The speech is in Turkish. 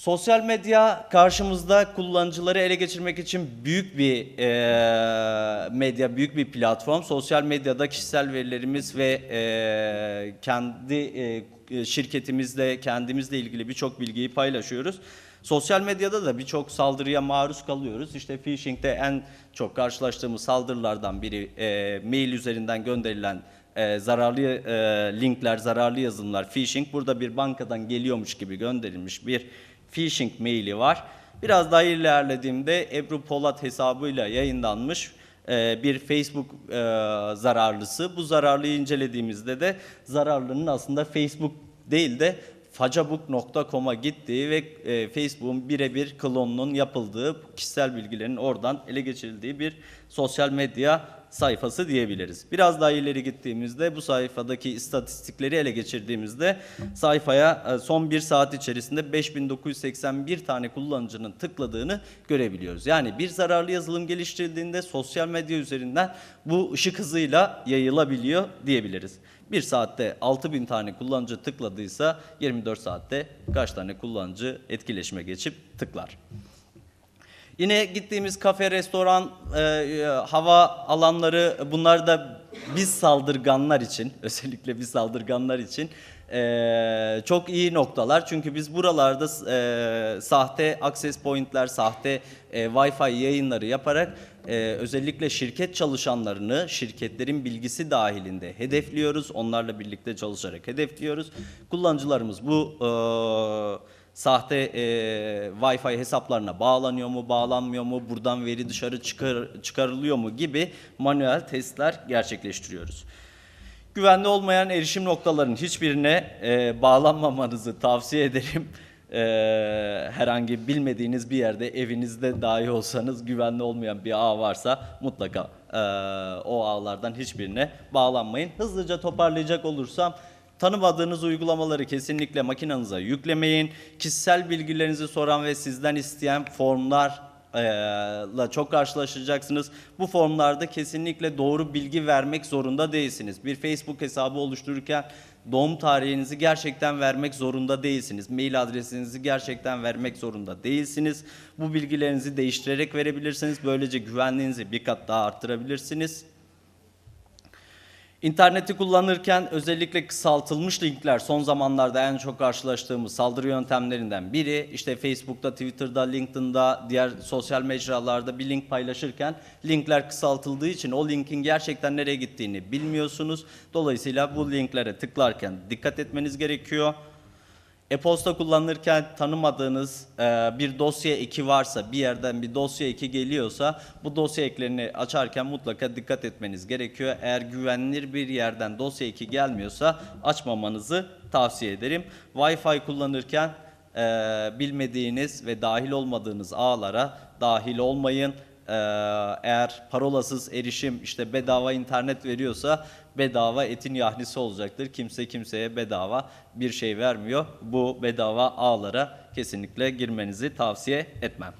Sosyal medya karşımızda kullanıcıları ele geçirmek için büyük bir e, medya, büyük bir platform. Sosyal medyada kişisel verilerimiz ve e, kendi e, şirketimizle, kendimizle ilgili birçok bilgiyi paylaşıyoruz. Sosyal medyada da birçok saldırıya maruz kalıyoruz. İşte phishing'de en çok karşılaştığımız saldırılardan biri e, mail üzerinden gönderilen e, zararlı e, linkler, zararlı yazılımlar, phishing. Burada bir bankadan geliyormuş gibi gönderilmiş bir phishing maili var. Biraz daha ilerlediğimde Ebru Polat hesabıyla yayınlanmış e, bir Facebook e, zararlısı. Bu zararlıyı incelediğimizde de zararlının aslında Facebook değil de facabuk.com'a gittiği ve e, Facebook'un birebir klonunun yapıldığı, kişisel bilgilerin oradan ele geçirildiği bir sosyal medya sayfası diyebiliriz. Biraz daha ileri gittiğimizde bu sayfadaki istatistikleri ele geçirdiğimizde sayfaya e, son bir saat içerisinde 5981 tane kullanıcının tıkladığını görebiliyoruz. Yani bir zararlı yazılım geliştirildiğinde sosyal medya üzerinden bu ışık hızıyla yayılabiliyor diyebiliriz. Bir saatte 6000 tane kullanıcı tıkladıysa 24 saatte kaç tane kullanıcı etkileşime geçip tıklar? Yine gittiğimiz kafe, restoran, e, e, hava alanları bunlar da biz saldırganlar için, özellikle biz saldırganlar için e, çok iyi noktalar. Çünkü biz buralarda e, sahte access pointler, sahte e, Wi-Fi yayınları yaparak e, özellikle şirket çalışanlarını şirketlerin bilgisi dahilinde hedefliyoruz. Onlarla birlikte çalışarak hedefliyoruz. Kullanıcılarımız bu e, sahte e, Wi-Fi hesaplarına bağlanıyor mu, bağlanmıyor mu, buradan veri dışarı çıkar, çıkarılıyor mu gibi manuel testler gerçekleştiriyoruz. Güvenli olmayan erişim noktalarının hiçbirine e, bağlanmamanızı tavsiye ederim. E, herhangi bilmediğiniz bir yerde evinizde dahi olsanız güvenli olmayan bir ağ varsa mutlaka e, o ağlardan hiçbirine bağlanmayın. Hızlıca toparlayacak olursam Tanımadığınız uygulamaları kesinlikle makinenize yüklemeyin. Kişisel bilgilerinizi soran ve sizden isteyen formlarla çok karşılaşacaksınız. Bu formlarda kesinlikle doğru bilgi vermek zorunda değilsiniz. Bir Facebook hesabı oluştururken doğum tarihinizi gerçekten vermek zorunda değilsiniz. Mail adresinizi gerçekten vermek zorunda değilsiniz. Bu bilgilerinizi değiştirerek verebilirsiniz. Böylece güvenliğinizi bir kat daha arttırabilirsiniz. İnterneti kullanırken özellikle kısaltılmış linkler son zamanlarda en çok karşılaştığımız saldırı yöntemlerinden biri. İşte Facebook'ta, Twitter'da, LinkedIn'da, diğer sosyal mecralarda bir link paylaşırken linkler kısaltıldığı için o linkin gerçekten nereye gittiğini bilmiyorsunuz. Dolayısıyla bu linklere tıklarken dikkat etmeniz gerekiyor. E-posta kullanırken tanımadığınız e, bir dosya eki varsa, bir yerden bir dosya eki geliyorsa bu dosya eklerini açarken mutlaka dikkat etmeniz gerekiyor. Eğer güvenilir bir yerden dosya eki gelmiyorsa açmamanızı tavsiye ederim. Wi-Fi kullanırken e, bilmediğiniz ve dahil olmadığınız ağlara dahil olmayın. Ee, eğer parolasız erişim işte bedava internet veriyorsa bedava etin yahnisi olacaktır. Kimse kimseye bedava bir şey vermiyor. Bu bedava ağlara kesinlikle girmenizi tavsiye etmem.